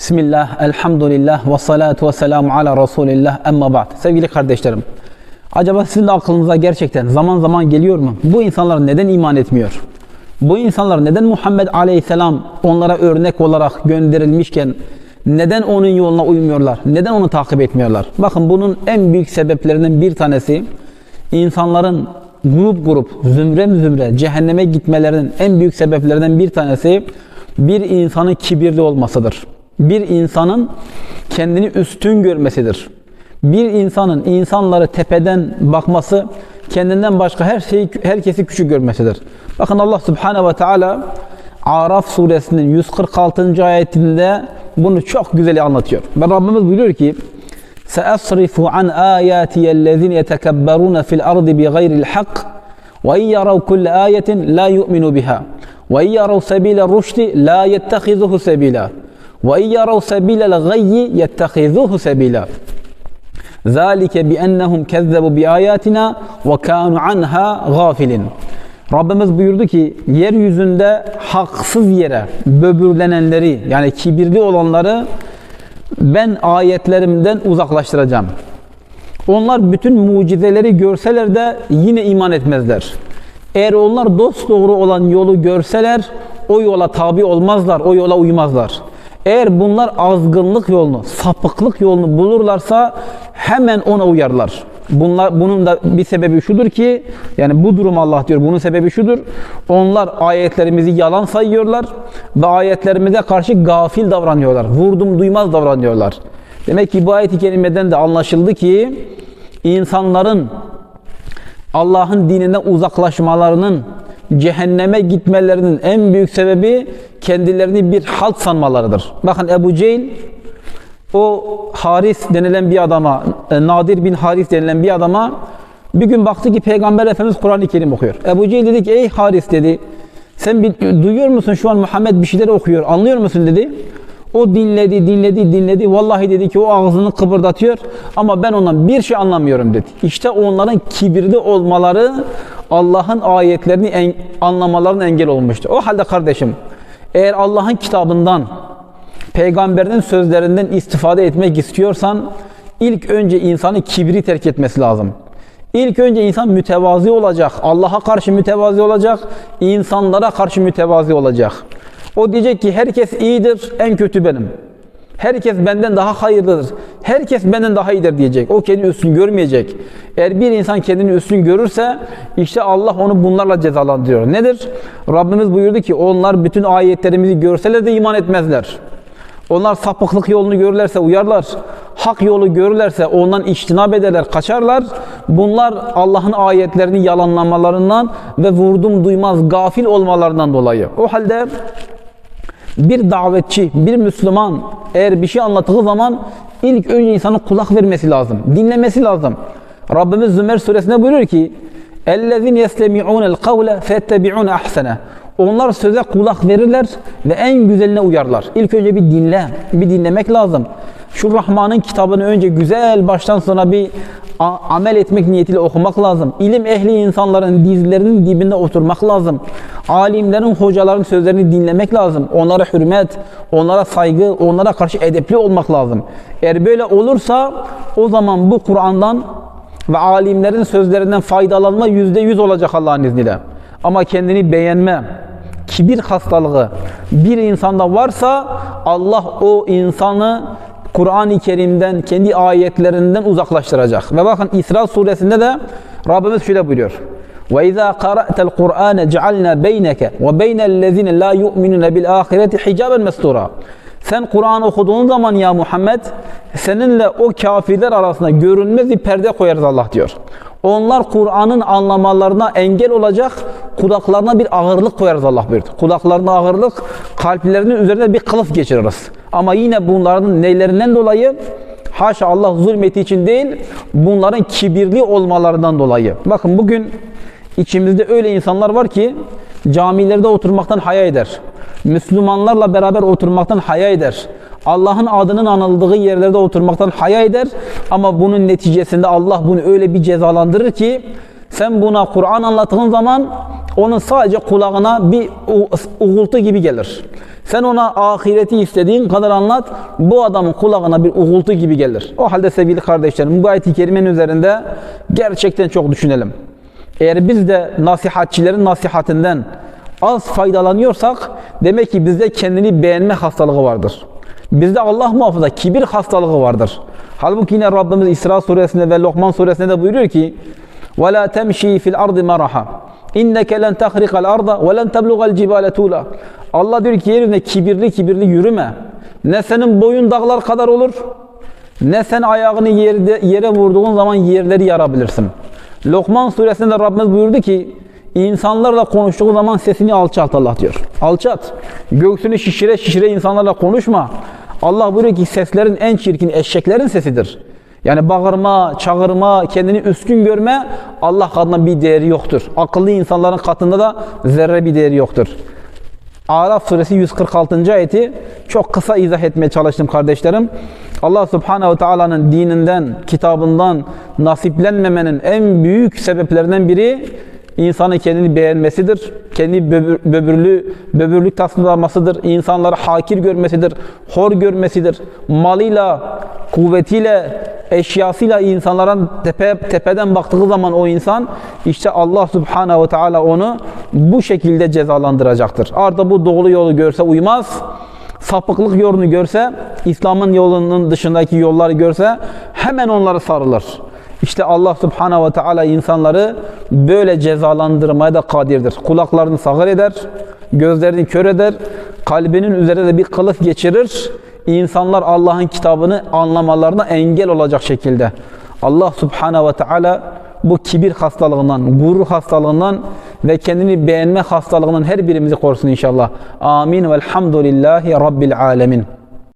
Bismillah, elhamdülillah ve salatu ve selamu ala Resulillah emma ba'd. Sevgili kardeşlerim, acaba sizin de aklınıza gerçekten zaman zaman geliyor mu? Bu insanlar neden iman etmiyor? Bu insanlar neden Muhammed aleyhisselam onlara örnek olarak gönderilmişken neden onun yoluna uymuyorlar? Neden onu takip etmiyorlar? Bakın bunun en büyük sebeplerinden bir tanesi insanların grup grup, zümre zümre cehenneme gitmelerinin en büyük sebeplerinden bir tanesi bir insanın kibirli olmasıdır. Bir insanın kendini üstün görmesidir. Bir insanın insanları tepeden bakması, kendinden başka her şeyi herkesi küçük görmesidir. Bakın Allah Subhanahu ve Teala Araf suresinin 146. ayetinde bunu çok güzel anlatıyor. Ve Rabbimiz buyuruyor ki: "Seasrifu an ayatiyellezine yetekebberun fil ardı bighayri'l hak ve yarav kull ayetin la yu'minu biha ve yarav sebile rüşdi la ve iyyarav sebilel gayyi yettehizuhu sebila. Zalike bi ennehumkezzebu bi ayatina ve kanu anha gafilin. Rabbimiz buyurdu ki yeryüzünde haksız yere böbürlenenleri yani kibirli olanları ben ayetlerimden uzaklaştıracağım. Onlar bütün mucizeleri görseler de yine iman etmezler. Eğer onlar dost doğru olan yolu görseler o yola tabi olmazlar, o yola uymazlar. Eğer bunlar azgınlık yolunu, sapıklık yolunu bulurlarsa hemen ona uyarlar. Bunlar, bunun da bir sebebi şudur ki, yani bu durum Allah diyor, bunun sebebi şudur. Onlar ayetlerimizi yalan sayıyorlar ve ayetlerimize karşı gafil davranıyorlar. Vurdum duymaz davranıyorlar. Demek ki bu ayet-i kerimeden de anlaşıldı ki, insanların Allah'ın dininden uzaklaşmalarının, cehenneme gitmelerinin en büyük sebebi kendilerini bir halt sanmalarıdır. Bakın Ebu Cehil o Haris denilen bir adama, e, Nadir bin Haris denilen bir adama bir gün baktı ki Peygamber Efendimiz Kur'an-ı Kerim okuyor. Ebu Cehil dedi ki ey Haris dedi sen bir, duyuyor musun şu an Muhammed bir şeyler okuyor anlıyor musun dedi. O dinledi, dinledi, dinledi. Vallahi dedi ki o ağzını kıpırdatıyor ama ben ondan bir şey anlamıyorum dedi. İşte onların kibirli olmaları Allah'ın ayetlerini en, anlamalarının engel olmuştu. O halde kardeşim eğer Allah'ın kitabından, peygamberinin sözlerinden istifade etmek istiyorsan ilk önce insanı kibri terk etmesi lazım. İlk önce insan mütevazi olacak. Allah'a karşı mütevazi olacak. insanlara karşı mütevazi olacak. O diyecek ki herkes iyidir, en kötü benim. Herkes benden daha hayırlıdır. Herkes benden daha iyidir diyecek. O kendini üstün görmeyecek. Eğer bir insan kendini üstün görürse işte Allah onu bunlarla cezalandırıyor. Nedir? Rabbimiz buyurdu ki onlar bütün ayetlerimizi görseler de iman etmezler. Onlar sapıklık yolunu görürlerse uyarlar. Hak yolu görürlerse ondan içtinab ederler, kaçarlar. Bunlar Allah'ın ayetlerini yalanlamalarından ve vurdum duymaz gafil olmalarından dolayı. O halde bir davetçi, bir Müslüman eğer bir şey anlattığı zaman ilk önce insanın kulak vermesi lazım. Dinlemesi lazım. Rabbimiz Zümer suresinde buyuruyor ki اَلَّذِينَ يَسْلَمِعُونَ الْقَوْلَ فَاتَّبِعُونَ اَحْسَنَ Onlar söze kulak verirler ve en güzeline uyarlar. İlk önce bir dinle, bir dinlemek lazım. Şu Rahman'ın kitabını önce güzel baştan sona bir amel etmek niyetiyle okumak lazım. İlim ehli insanların dizlerinin dibinde oturmak lazım. Alimlerin, hocaların sözlerini dinlemek lazım. Onlara hürmet, onlara saygı, onlara karşı edepli olmak lazım. Eğer böyle olursa o zaman bu Kur'an'dan ve alimlerin sözlerinden faydalanma yüzde yüz olacak Allah'ın izniyle. Ama kendini beğenme, kibir hastalığı bir insanda varsa Allah o insanı Kur'an-ı Kerim'den, kendi ayetlerinden uzaklaştıracak. Ve bakın İsra suresinde de Rabbimiz şöyle buyuruyor. وَاِذَا قَرَأْتَ الْقُرْآنَ جَعَلْنَا بَيْنَكَ وَبَيْنَ الَّذِينَ لَا يُؤْمِنُونَ بِالْآخِرَةِ حِجَابًا مَسْتُورًا Sen Kur'an okuduğun zaman ya Muhammed seninle o kafirler arasında görünmez bir perde koyarız Allah diyor. Onlar Kur'an'ın anlamalarına engel olacak, kulaklarına bir ağırlık koyarız Allah buyurdu. Kulaklarına ağırlık, kalplerinin üzerine bir kılıf geçiririz. Ama yine bunların neylerinden dolayı? Haşa Allah zulmeti için değil, bunların kibirli olmalarından dolayı. Bakın bugün içimizde öyle insanlar var ki camilerde oturmaktan haya eder. Müslümanlarla beraber oturmaktan haya eder. Allah'ın adının anıldığı yerlerde oturmaktan haya eder. Ama bunun neticesinde Allah bunu öyle bir cezalandırır ki sen buna Kur'an anlattığın zaman onun sadece kulağına bir uğultu gibi gelir. Sen ona ahireti istediğin kadar anlat, bu adamın kulağına bir uğultu gibi gelir. O halde sevgili kardeşlerim, bu ayet-i kerimenin üzerinde gerçekten çok düşünelim. Eğer biz de nasihatçilerin nasihatinden az faydalanıyorsak, demek ki bizde kendini beğenme hastalığı vardır. Bizde Allah muhafaza kibir hastalığı vardır. Halbuki yine Rabbimiz İsra suresinde ve Lokman suresinde de buyuruyor ki وَلَا تَمْشِي فِي الْأَرْضِ مَرَحًا اِنَّكَ لَنْ تَخْرِقَ الْأَرْضَ وَلَنْ تَبْلُغَ الْجِبَالَ طُولًا Allah diyor ki yeryüzünde kibirli kibirli yürüme. Ne senin boyun dağlar kadar olur, ne sen ayağını yerde, yere vurduğun zaman yerleri yarabilirsin. Lokman suresinde Rabbimiz buyurdu ki insanlarla konuştuğu zaman sesini alçalt Allah diyor. Alçat. Göğsünü şişire şişire insanlarla konuşma. Allah buyuruyor ki seslerin en çirkin eşeklerin sesidir. Yani bağırma, çağırma, kendini üstün görme Allah katında bir değeri yoktur. Akıllı insanların katında da zerre bir değeri yoktur. Araf suresi 146. ayeti çok kısa izah etmeye çalıştım kardeşlerim. Allah subhanehu teala'nın dininden, kitabından nasiplenmemenin en büyük sebeplerinden biri insanın kendini beğenmesidir. Kendi böbür, böbürlü, böbürlük taslamasıdır. İnsanları hakir görmesidir. Hor görmesidir. Malıyla, kuvvetiyle, eşyasıyla insanların tepe, tepeden baktığı zaman o insan işte Allah subhanehu ve teala onu bu şekilde cezalandıracaktır. Arada bu doğru yolu görse uymaz. Sapıklık yolunu görse, İslam'ın yolunun dışındaki yolları görse hemen onları sarılır. İşte Allah subhanehu ve teala insanları böyle cezalandırmaya da kadirdir. Kulaklarını sağır eder, gözlerini kör eder, kalbinin üzerine de bir kılıf geçirir. İnsanlar Allah'ın kitabını anlamalarına engel olacak şekilde. Allah subhanehu ve teala bu kibir hastalığından, gurur hastalığından ve kendini beğenme hastalığından her birimizi korusun inşallah. Amin. Velhamdülillahi Rabbil alemin.